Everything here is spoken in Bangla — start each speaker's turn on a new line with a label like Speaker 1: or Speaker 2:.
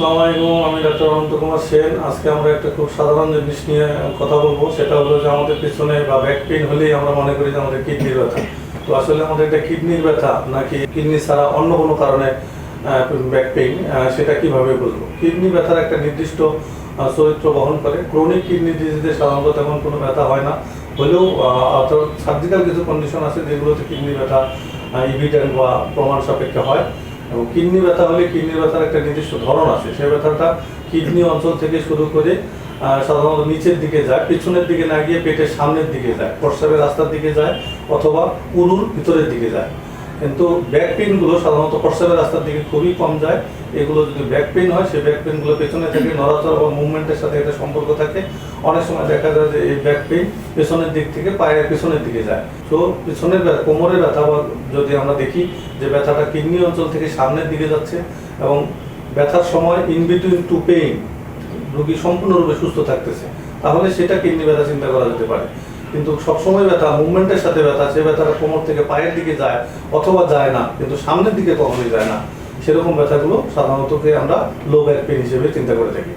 Speaker 1: আসসালামু আমি ডাক্তার অনন্ত কুমার সেন। আজকে আমরা একটা খুব সাধারণ জিনিস নিয়ে কথা বলব, সেটা হলো যে আমাদের পিছনে বা ব্যাক পেইন হলেই আমরা মনে করি যে আমাদের কিডনির ব্যথা। তো আসলে আমাদের এটা কিডনির ব্যথা নাকি কিডনি ছাড়া অন্য কোনো কারণে ব্যাক পেইন সেটা কীভাবে বুঝব? কিডনি ব্যথার একটা নির্দিষ্ট চরিত্র বহন করে। ক্রনিক কিডনি ডিজিজে সাধারণত তেমন কোনো ব্যথা হয় না। হলেও সার্জিক্যাল কিছু কন্ডিশন আছে যেগুলোতে কিডনি ব্যথা ইভিডেন্ট বা প্রমাণ সাপেক্ষে হয়। এবং কিডনি ব্যথা হলে কিডনি ব্যথার একটা নির্দিষ্ট ধরন আছে। সেই ব্যথাটা কিডনি অঞ্চল থেকে শুরু করে সাধারণত নিচের দিকে যায়, পিছনের দিকে না গিয়ে পেটের সামনের দিকে যায় প্রস্রাবের রাস্তার দিকে যায় অথবা উরুর ভিতরের দিকে যায়। কিন্তু ব্যাক পেনগুলো সাধারণত প্রস্রাবের রাস্তার দিকে খুবই কম যায়। এগুলো যদি ব্যাক পেন হয় সেই ব্যাক পেইনগুলো পেছনে থেকে, নড়াচড়া বা মুভমেন্টের সাথে এটা সম্পর্ক অনেক সময় দেখা যায় যে এই ব্যাক পেইন পেছনের দিক থেকে পায়ের পেছনের দিকে যায়। তো পেছনের ব্যথা, কোমরের ব্যথা যদি আমরা দেখি যে ব্যথাটা কিডনি অঞ্চল থেকে সামনের দিকে যাচ্ছে এবং ব্যথার সময় ইন বিটুইন টু পেইন রোগী সম্পূর্ণরূপে সুস্থ থাকতেছে, তাহলে সেটা কিডনি ব্যথা চিন্তা করা যেতে পারে। কিন্তু সবসময় ব্যথা মুভমেন্টের সাথে ব্যথা, সে ব্যথাটা কোমর থেকে পায়ের দিকে যায় অথবা যায় না, কিন্তু সামনের দিকে কখনোই যায় না, সেরকম ব্যথাগুলো সাধারণত আমরা লো ব্যাক পেইন হিসেবে চিন্তা করে থাকি।